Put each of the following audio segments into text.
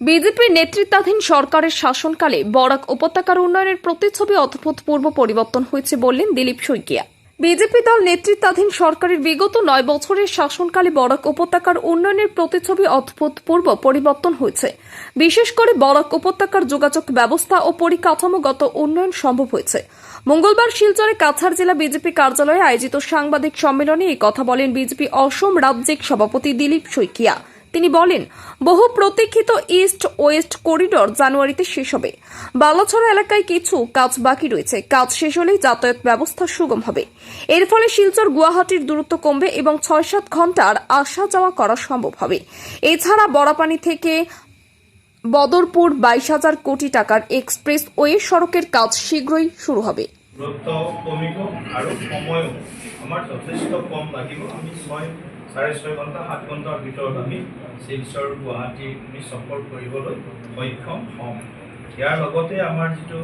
বিজেপির নেতৃত্বাধীন সরকারের শাসনকালে বরাক উপত্যকার উন্নয়নের প্রতিচ্ছবি অভূতপূর্ব পরিবর্তন হয়েছে বললেন দিলীপ শইকিয়া। বিজেপি দল নেতৃত্বাধীন সরকারের বিগত নয় বছরের শাসনকালে বরাক উপত্যকার উন্নয়নের প্রতিচ্ছবি অভূতপূর্ব পরিবর্তন হয়েছে। বিশেষ করে বরাক উপত্যকার যোগাযোগ ব্যবস্থা ও পরিকাঠামোগত উন্নয়ন সম্ভব হয়েছে। মঙ্গলবার শিলচরে কাছাড় জেলা বিজেপি কার্যালয়ে আয়োজিত সাংবাদিক সম্মেলনে কথা বলেন বিজেপি অসম রাজ্যিক সভাপতি দিলীপ শইকিয়া। তিনি বলেন, বহু প্রতীক্ষিত ইস্ট ওয়েস্ট করিডোর জানুয়ারিতে শেষ হবে। বালাছড়া এলাকায় কিছু কাজ বাকি রয়েছে। কাজ শেষ হলেই যাতায়াত ব্যবস্থা সুগম হবে। এর ফলে শিলচর, গুয়াহাটির দূরত্ব কমবে এবং ছয় সাত ঘণ্টার আসা যাওয়া করা সম্ভব হবে। এছাড়া বড়াপানি থেকে বদরপুর বাইশ হাজার কোটি টাকার এক্সপ্রেস ওয়ে সড়কের কাজ শীঘ্রই শুরু হবে। দূৰত্ব কমিব সময়ো যথেষ্ট কম লাগিব। আমি ছয় চাৰে ছয় ঘণ্টা সাত ঘণ্টাৰ ভিতৰত আমি শিলচৰ গুৱাহাটী আমি সফৰ কৰিবলৈ সক্ষম হ'ম। ইয়াৰ লগতে আমাৰ যিটো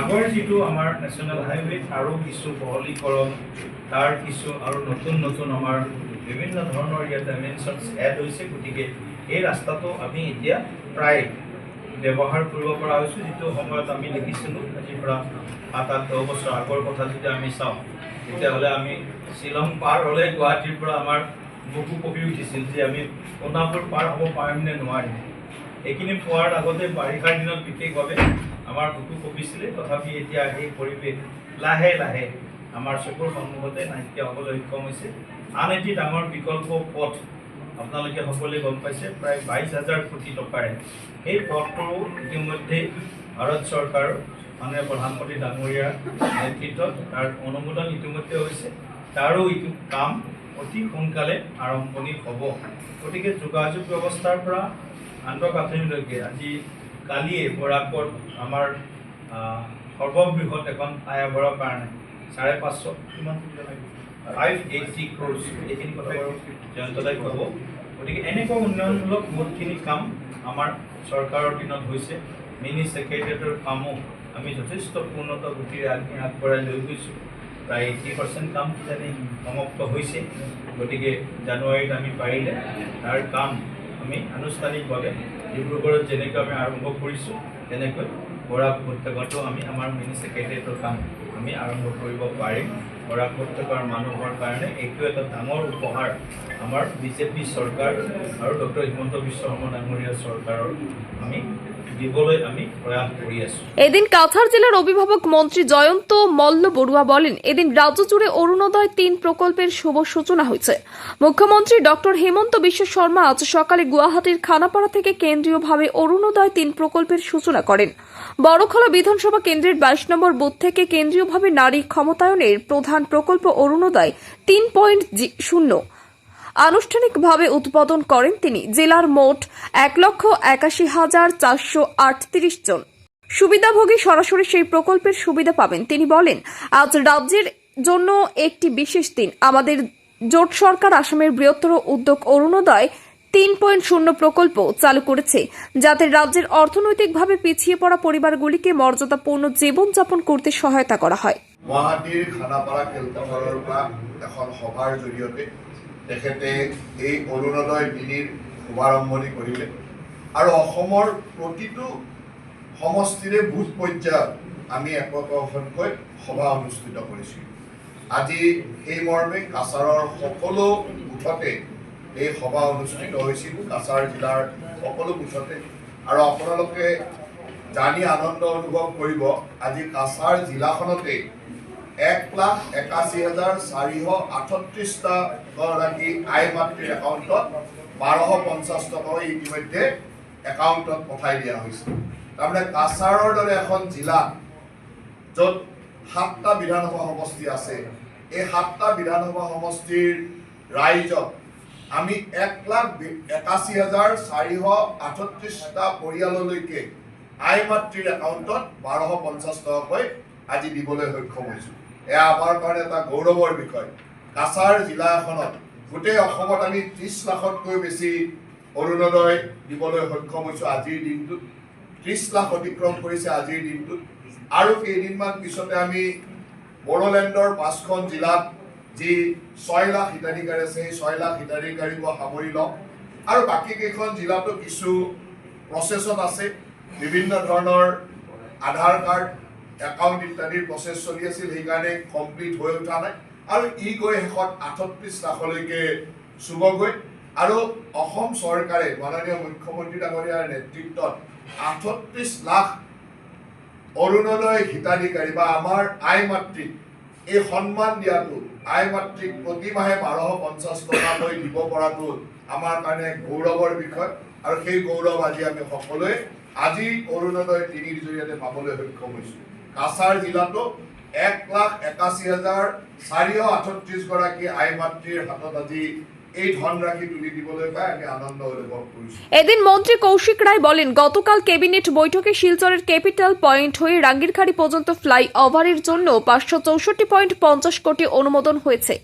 আগৰ যিটো আমাৰ নেশ্যনেল হাইৱে আৰু কিছু বহলীকৰণ তাৰ কিছু আৰু নতুন নতুন আমাৰ বিভিন্ন ধৰণৰ ইয়াত ডাইমেনশ্যনছ এড হৈছে গতিকে এই ৰাস্তাটো আমি এতিয়া প্ৰায় ব্যৱহাৰ কৰিব পৰা হৈছোঁ যিটো সময়ত আমি দেখিছিলোঁ আজিৰ পৰা সাত আঠ দহ বছৰ আগৰ কথা যদি আমি চাওঁ তেতিয়াহ'লে আমি শ্বিলং পাৰ হ'লে গুৱাহাটীৰ পৰা আমাৰ বুকু কঁপি উঠিছিল যে আমি সোণাপুৰ পাৰ হ'ব পাৰিম নে নোৱাৰিম। এইখিনি পোৱাৰ আগতে বাৰিষাৰ দিনত বিশেষভাৱে আমাৰ বুকু কঁপিছিলে তথাপি এতিয়া সেই পৰিৱেশ লাহে লাহে আমাৰ চকুৰ সন্মুখতে নাইকিয়া হ'বলৈ সক্ষম হৈছে। আন এটি ডাঙৰ বিকল্প পথ আপোনালোকে সকলোৱে গম পাইছে প্ৰায় বাইছ হাজাৰ কোটি টকাৰে। এই পথটো ইতিমধ্যে ভাৰত চৰকাৰৰ মাননীয় প্ৰধানমন্ত্ৰী ডাঙৰীয়াৰ নেতৃত্বত তাৰ অনুমোদন ইতিমধ্যে হৈছে। তাৰো কাম অতি সোনকালে আৰম্ভণি হ'ব। গতিকে যোগাযোগ ব্যৱস্থাৰ পৰা আন্তঃগাঁথনিলৈকে আজি কালিয়ে বৰাকত আমাৰ সৰ্ববৃহৎ এখন ফ্লাইঅভাৰৰ কাৰণে চাৰে পাঁচশ কিমান ফাইভ এইটি ক্ৰ'ৰ্ছ এইখিনি কথা বাৰু জয়ন্তদাই ক'ব। গতিকে এনেকুৱা উন্নয়নমূলক বহুতখিনি কাম আমাৰ চৰকাৰৰ দিনত হৈছে। মিনি ছেক্ৰেটেৰিয়েটৰ কামো আমি যথেষ্ট গতিৰে আগখিনি আগবঢ়াই লৈ গৈছোঁ। প্ৰায় এইটি পাৰ্চেণ্ট কাম কিজানি সমাপ্ত হৈছে। গতিকে জানুৱাৰীত আমি পাৰিলে তাৰ কাম আমি আনুষ্ঠানিকভাৱে ডিব্ৰুগড়ত যেনেকৈ আমি আৰম্ভ কৰিছোঁ তেনেকৈ বৰাক উপত্যকাতো আমি আমাৰ মিনি ছেক্ৰেটেৰিয়েটৰ কাম আমি আৰম্ভ কৰিব পাৰিম। বৰাক উপত্যকাৰ মানুহৰ কাৰণে এইটো এটা ডাঙৰ উপহাৰ আমাৰ বিজেপি চৰকাৰ আৰু ডক্টৰ হিমন্ত বিশ্ব শৰ্মা ডাঙৰীয়া চৰকাৰৰ আমি এদিন কাছাড় জেলার অভিভাবক মন্ত্রী জয়ন্ত মল্ল বড়ুয়া বলেন, এদিন রাজ্য জুড়ে অরুণোদয় তিন প্রকল্পের শুভ সূচনা হয়েছে মুখ্যমন্ত্রী ডক্টর হেমন্ত বিশ্ব শর্মা আজ সকালে গুয়াহাটির খানাপাড়া থেকে কেন্দ্রীয়ভাবে অরুণোদয় তিন প্রকল্পের সূচনা করেন। বড়খলা বিধানসভা কেন্দ্রের বাইশ নম্বর বুথ থেকে কেন্দ্রীয়ভাবে নারী ক্ষমতায়নের প্রধান প্রকল্প অরুণোদয় তিন পয়েন্ট শূন্য। আনুষ্ঠানিকভাবে উদ্বোধন করেন তিনি। জেলার মোট এক লক্ষ একাশি হাজার চারশো আটত্রিশ জন। সুবিধাভোগী সরাসরি সেই প্রকল্পের সুবিধা পাবেন। তিনি বলেন, আজ রাজ্যের জন্য একটি বিশেষ দিন। আমাদের জোট সরকার আসামের বৃহত্তর উদ্যোগ অরুণোদয় তিন পয়েন্ট শূন্য প্রকল্প চালু করেছে, যাতে রাজ্যের অর্থনৈতিকভাবে পিছিয়ে পড়া পরিবারগুলিকে মর্যাদাপূর্ণ জীবনযাপন করতে সহায়তা করা হয়। গুৱাহাটীৰ খানাপাৰা পৰা এখন সভাৰ জৰিয়তে তেখেতে এই অৰুণোদয় বিনিৰ শুভাৰম্ভণি কৰিলে। আৰু অসমৰ প্ৰতিটো সমষ্টিৰে বুথ পৰ্যায়ত আমি এককখনকৈ সভা অনুষ্ঠিত কৰিছিলোঁ। আজি সেই মৰ্মে কাছাৰৰ সকলো বুথতে এই সভা অনুষ্ঠিত হৈছিল, কাছাৰ জিলাৰ সকলো বুথতে। আৰু আপোনালোকে জানি আনন্দ অনুভৱ কৰিব, আজি কাছাৰ জিলাখনতে এক লাখ একাশী হাজাৰ চাৰিশ আঠত্ৰিছটা গৰাকী আই মাতৃৰ একাউণ্টত বাৰশ পঞ্চাছ টকাও ইতিমধ্যে একাউণ্টত পঠাই দিয়া হৈছে। তাৰমানে কাছাৰৰ দৰে এখন জিলা য'ত সাতটা বিধানসভা সমষ্টি আছে এই সাতটা বিধানসভা সমষ্টিৰ ৰাইজক আমি এক লাখ একাশী হাজাৰ চাৰিশ আঠত্ৰিছটা পৰিয়াললৈকে আই মাতৃৰ একাউণ্টত বাৰশ পঞ্চাছ টকাকৈ আজি দিবলৈ সক্ষম হৈছোঁ। এয়া আমাৰ কাৰণে এটা গৌৰৱৰ বিষয়। কাছাৰ জিলা এখনত গোটেই অসমত আমি ত্ৰিছ লাখতকৈ বেছি অৰুণোদয় দিবলৈ সক্ষম হৈছোঁ আজিৰ দিনটোত। ত্ৰিছ লাখ অতিক্ৰম কৰিছে আজিৰ দিনটোত। আৰু কেইদিনমান পিছতে আমি বড়োলেণ্ডৰ পাঁচখন জিলাত যি ছয় লাখ হিতাধিকাৰী আছে সেই ছয় লাখ হিতাধিকাৰীক সামৰি ল'ম আৰু বাকী কেইখন জিলাতো কিছু প্ৰচেছত আছে। বিভিন্ন ধৰণৰ আধাৰ কাৰ্ড একাউণ্ট ইত্যাদিৰ প্ৰচেছ চলি আছিল সেইকাৰণে কমপ্লিট হৈ উঠা নাই। আৰু ই গৈ শেষত আঠত্ৰিছ লাখলৈকে চুবগৈ। আৰু অসম চৰকাৰে মাননীয় মুখ্যমন্ত্ৰী ডাঙৰীয়াৰ নেতৃত্বত আঠত্ৰিছ লাখ অৰুণোদয় হিতাধিকাৰী বা আমাৰ আই মাতৃক এই সন্মান দিয়াটো আই মাতৃক প্ৰতি মাহে বাৰশ পঞ্চাছ টকাকৈ দিব পৰাটো আমাৰ কাৰণে গৌৰৱৰ বিষয়। আৰু সেই গৌৰৱ আজি আমি সকলোৱে আজি অৰুণোদয় তিনিৰ জৰিয়তে পাবলৈ সক্ষম হৈছোঁ। কাছাৰ জিলাতো এক লাখ একাশী হাজাৰ চাৰিশ আঠত্ৰিছ গৰাকী আই মাতৃৰ হাতত আজি এদিন মন্ত্রী কৌশিক রায় বলেন, গতকাল ক্যাবিনেট বৈঠকে শিলচরের ক্যাপিটাল পয়েন্ট হয়ে রাঙ্গিরখাড়ি পর্যন্ত ফ্লাই ওভারের জন্য পাঁচশো চৌষট্টি পয়েন্ট পঞ্চাশ কোটি অনুমোদন হয়েছে।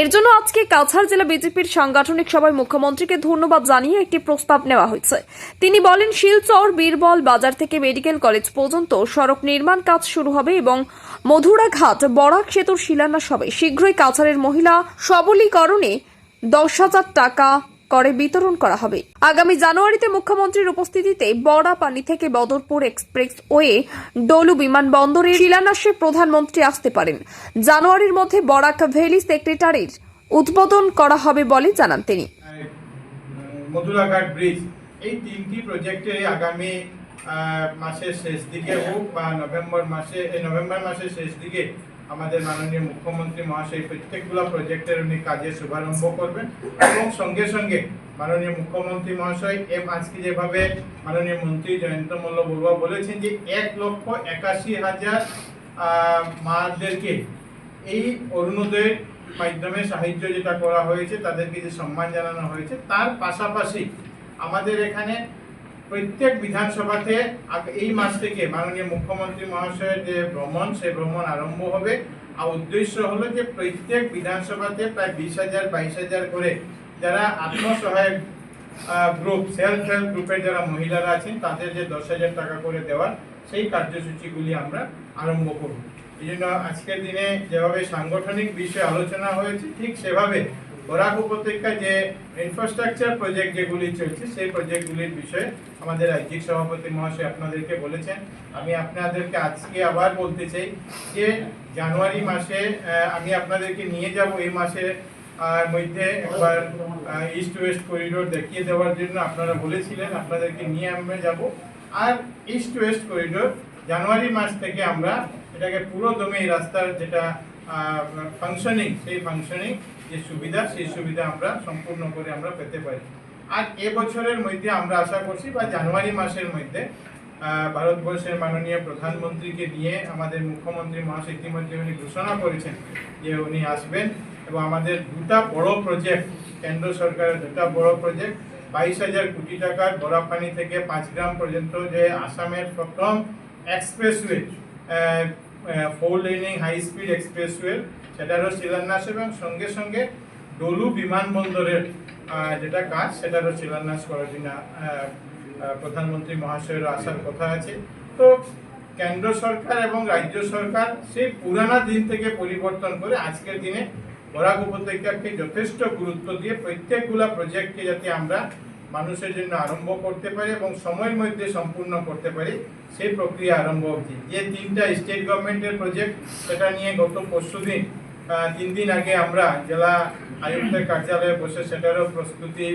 এর জন্য আজকে কাছাড় জেলা বিজেপির সাংগঠনিক সভায় মুখ্যমন্ত্রীকে ধন্যবাদ জানিয়ে একটি প্রস্তাব নেওয়া হয়েছে। তিনি বলেন, শিলচর, বীরবল বাজার থেকে মেডিকেল কলেজ পর্যন্ত সড়ক নির্মাণ কাজ শুরু হবে এবং মধুরাঘাট, বরাক সেতুর শিলান্যাস হবে। শীঘ্রই কাছাড়ের মহিলা সবলীকরণে দশ হাজার টাকা করে বিতরণ করা হবে। আগামী জানুয়ারিতে মুখ্যমন্ত্রীর উপস্থিতিতে বড়াপানি থেকে বদরপুর এক্সপ্রেস ওয়ে ডলু বিমানবন্দরে শিলান্যাসে প্রধানমন্ত্রী আসতে পারেন। জানুয়ারির মধ্যে বরাক ভ্যালি সেক্রেটারির উদ্বোধন করা হবে বলে জানান তিনি। মধুরাঘাট ব্রিজ, এই তিনটি প্রজেক্টে আগামী মাসের শেষ দিকে হোক বা নভেম্বর মাসে নভেম্বর মাসের শেষ দিকে আমাদের মাননীয় মুখ্যমন্ত্রী মহাশয়, প্রত্যেকগুলো প্রজেক্টের উনি কাজের শুভারম্ভ করবেন। এবং সঙ্গে সঙ্গে মাননীয় মুখ্যমন্ত্রী মহাশয়, এম আজকে যেভাবে মাননীয় মন্ত্রী জয়ন্ত মল্ল বড়ুয়া বলেছেন যে, এক লক্ষ একাশি হাজার মাদেরকে এই অরুণোদয়ের মাধ্যমে সাহায্য যেটা করা হয়েছে, তাদেরকে যে সম্মান জানানো হয়েছে, তার পাশাপাশি আমাদের এখানে প্রত্যেক বিধানসভাতে এই মাস থেকে মাননীয় মুখ্যমন্ত্রী মহাশয়ের যে ভ্রমণ, সেই ভ্রমণ আরম্ভ হবে। আর উদ্দেশ্য হলো যে প্রত্যেক বিধানসভাতে প্রায় বিশ হাজার, বাইশ হাজার করে যারা আত্মসহায়ক গ্রুপ সেলফ হেল্প গ্রুপের যারা মহিলারা আছেন, তাদের যে দশ হাজার টাকা করে দেওয়ার সেই কার্যসূচিগুলি আমরা আরম্ভ করব। এই জন্য আজকের দিনে যেভাবে সাংগঠনিক বিষয়ে আলোচনা হয়েছে, ঠিক সেভাবে বরাক উপত্যকায় যে ইনফ্রাস্ট্রাকচার প্রজেক্ট যেগুলি চলছে, সেই প্রজেক্টগুলির বিষয়ে আমাদের রাজ্যিক সভাপতি মহাশয় আপনাদেরকে বলেছেন। আমি আপনাদেরকে আজকে আবার বলতে চাই যে জানুয়ারি মাসে আমি আপনাদেরকে নিয়ে যাব এই মাসে মধ্যে একবার ইস্ট ওয়েস্ট করিডোর দেখিয়ে দেওয়ার জন্য আপনারা বলেছিলেন, আপনাদেরকে নিয়ে আমরা যাব। আর ইস্ট ওয়েস্ট করিডোর জানুয়ারি মাস থেকে আমরা এটাকে পুরো দমে রাস্তার যেটা ফাংশনিং সেই ফাংশনিং যে সুবিধা, সেই সুবিধা আমরা সম্পূর্ণ করে আমরা পেতে পারি। আর এবছরের মধ্যে আমরা আশা করছি বা জানুয়ারি মাসের মধ্যে ভারতবর্ষের মাননীয় প্রধানমন্ত্রীকে নিয়ে আমাদের মুখ্যমন্ত্রী মহাশয় ইতিমধ্যে উনি ঘোষণা করেছেন যে উনি আসবেন এবং আমাদের দুটা বড় প্রজেক্ট কেন্দ্র সরকারের দুটা বড় প্রজেক্ট বাইশ হাজার কোটি টাকার বরাপানি থেকে পাঁচ গ্রাম পর্যন্ত যে আসামের প্রথম expressway four laning high speed expressway সেটারও শিলান্যাস এবং সঙ্গে সঙ্গে ডলু বিমানবন্দরের যেটা কাজ, সেটারও শিলান্যাস করার জন্য প্রধানমন্ত্রী মহাশয়ের আসার কথা আছে। তো কেন্দ্র সরকার এবং রাজ্য সরকার সেই পুরানা দিন থেকে পরিবর্তন করে আজকের দিনে বরাক উপত্যকাকে যথেষ্ট গুরুত্ব দিয়ে প্রত্যেকগুলা প্রজেক্টকে যাতে আমরা মানুষের জন্য আরম্ভ করতে পারি এবং সময়ের মধ্যে সম্পূর্ণ করতে পারি, সেই প্রক্রিয়া আরম্ভ হচ্ছে। যে তিনটা স্টেট গভর্নমেন্টের প্রজেক্ট সেটা নিয়ে গত পরশু দিন তিন দিন আগে আমরা জেলা আয়ুক্তের কার্যালয়ে বসে সেটারও প্রস্তুতি